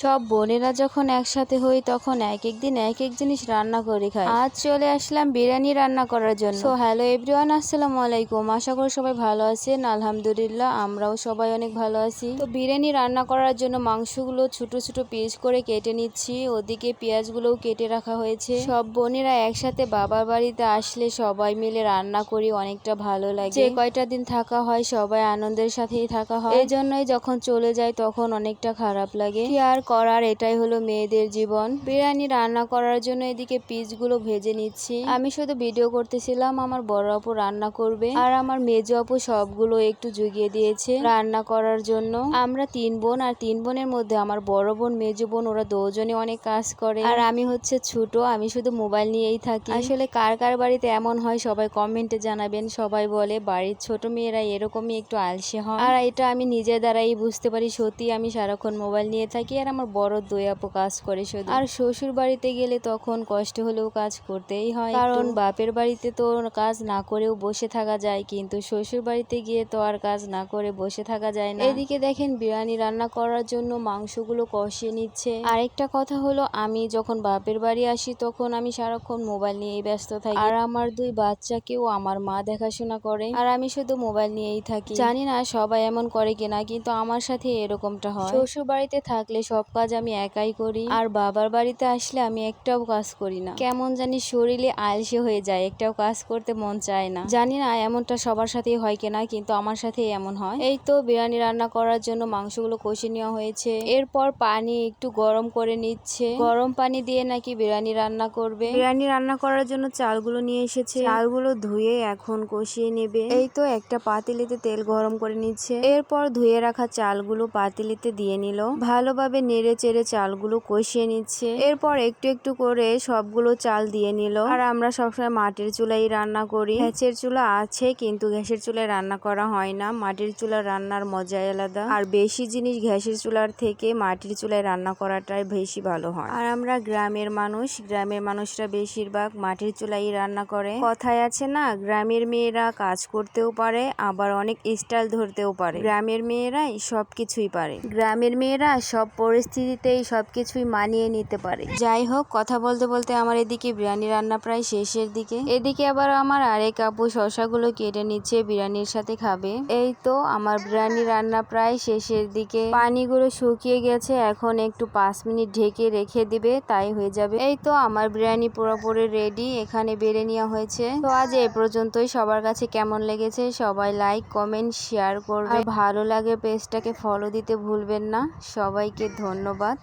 সব বোনেরা যখন একসাথে হই, তখন এক এক দিন এক এক জিনিস রান্না করে খাই। আজ চলে আসলাম বিরিয়ানি রান্না করার জন্য। সো হ্যালো এভরিওয়ান আসসালামু আলাইকুম। আশা করি সবাই ভালো আছেন। আলহামদুলিল্লাহ, আমরাও সবাই অনেক ভালো আছি। তো বিরিয়ানি রান্না করার জন্য মাংসগুলো ছোট ছোট পিস করে কেটে নিচ্ছি। ওদিকে পেঁয়াজগুলোও কেটে রাখা হয়েছে। সব বোনেরা একসাথে বাবার বাড়িতে আসলে সবাই মিলে রান্না করি, অনেকটা ভালো লাগে। যে কয়টা দিন থাকা হয়, সবাই আনন্দের সাথেই থাকা হয়। এই জন্যই যখন চলে যায় তখন অনেকটা খারাপ লাগে। আর করার এটাই হলো মেয়েদের জীবন। বিরিয়ানি রান্না করার জন্য এদিকে পিসগুলো ভেজে নিচ্ছি। আমি শুধু ভিডিও করতেছিলাম, আমার বড় আপু রান্না করবে। আর আমার মেজো আপু সবগুলো একটু জুগিয়ে দিয়েছে রান্না করার জন্য। আমরা তিন বোন, আর তিন বোনের মধ্যে আমার বড় বোন, মেজো বোন, ওরা দুজনে অনেক কাজ করে। আর আমি হচ্ছে ছোট, আমি শুধু মোবাইল নিয়েই থাকি। আসলে কার কার বাড়িতে এমন হয় সবাই কমেন্টে জানাবেন। সবাই বলে বাড়ির ছোট মেয়েরা এরকমই একটু আলসে হয়। আর এটা আমি নিজের দ্বারাই বুঝতে পারি সত্যি আমি সারাক্ষণ মোবাইল নিয়ে থাকি। আর আমার বড় দুই আপু কাজ করে শুধু। আর শ্বশুর বাড়িতে গেলে তখন কষ্ট হলেও কাজ করতেই হয় কারণ বাপের বাড়িতে তো কাজ না করেও বসে থাকা যায় কিন্তু শ্বশুর বাড়িতে গিয়ে তো আর কাজ না করে বসে থাকা যায় না। এদিকে দেখেন বিরিয়ানি রান্না করার জন্য মাংসগুলো কষিয়ে নিচ্ছে। আরেকটা কথা হলো আমি যখন বাপের বাড়ি আসি তখন আমি সারাক্ষণ মোবাইল নিয়েই ব্যস্ত থাকি। আর আমার দুই বাচ্চাকেও আমার মা দেখাশোনা করে। আর আমি শুধু মোবাইল নিয়েই থাকি। জানি না সবাই এমন করে কিনা কিন্তু আমার সাথে এরকমটা হয়। শ্বশুর বাড়িতে থাকলে সব কাজ আমি একাই করি। আর বাবার বাড়িতে আসলে আমি একটাও কাজ করি না। কেমন জানি শরীরে আলসে হয়ে যায়, একটাও কাজ করতে মন চায় না। জানি না এমনটা সবার সাথেই হয় কিনা, কিন্তু আমার সাথে এমন হয়। এই তো বিরিয়ানি রান্না করার জন্য মাংসগুলো কষে নেওয়া হয়েছে। এরপর পানি একটু গরম করে নিচ্ছে। গরম পানি দিয়ে নাকি বিরিয়ানি রান্না করবে। বিরিয়ানি রান্না করার জন্য চালগুলো নিয়ে এসেছে। চালগুলো ধুয়ে এখন কষিয়ে নেবে। এই তো একটা পাতিলিতে তেল গরম করে নিচ্ছে। এরপর ধুয়ে রাখা চালগুলো পাতিলিতে দিয়ে নিল। ভালোভাবে নেড়ে চেড়ে চালগুলো কষিয়ে নিচ্ছে। এরপর একটু একটু করে সবগুলো চাল দিয়ে নিল। আর আমরা সবসময় মাটির চুলাই রান্না করি। গ্যাসের চুলা আছে, কিন্তু গ্যাসের চুলায় রান্না করা হয় না। মাটির চুলা রান্নার মজাই আলাদা। আর বেশি জিনিস গ্যাসের চুলার থেকে মাটির চুলায় রান্না করাটাই বেশি ভালো হয়। আর আমরা গ্রামের মানুষ, গ্রামের মানুষরা বেশিরভাগ মাটির চুলাই রান্না করে। কথায় আছে না, গ্রামের মেয়েরা কাজ করতেও পারে, আবার অনেক স্টাইল ধরতেও পারে। গ্রামের মেয়েরাই সবকিছুই পারে। গ্রামের মেয়েরা সব পরিস্থিতিতেই সবকিছুই মানিয়ে নিতে পারে। যাই হোক, কথা বলতে বলতে আমার এদিকে বিরিয়ানি রান্না প্রায় শেষের দিকে। এদিকে আবার আমার আরেক আপু শশাগুলো কেটে নিচ্ছে, বিরিয়ানির সাথে খাবে। এই তো আমার বিরিয়ানি রান্না প্রায় শেষের দিকে। পানিগুলো শুকিয়ে গেছে, এখন একটু পাঁচ মিনিট ঢেকে রেখে দিবে, তাই হয়ে যাবে। এই তো আমার বিরিয়ানি পুরোপুরি রেডি এখানে বেড়ে নেওয়া হয়েছে। তো আজ এ পর্যন্তই, সবার কাছে কেমন লেগেছে সবাই লাইক কমেন্ট শেয়ার করবে। ভালো লাগে পেজটাকে ফলো দিতে ভুলবেন না। সবাইকে ধন্যবাদ।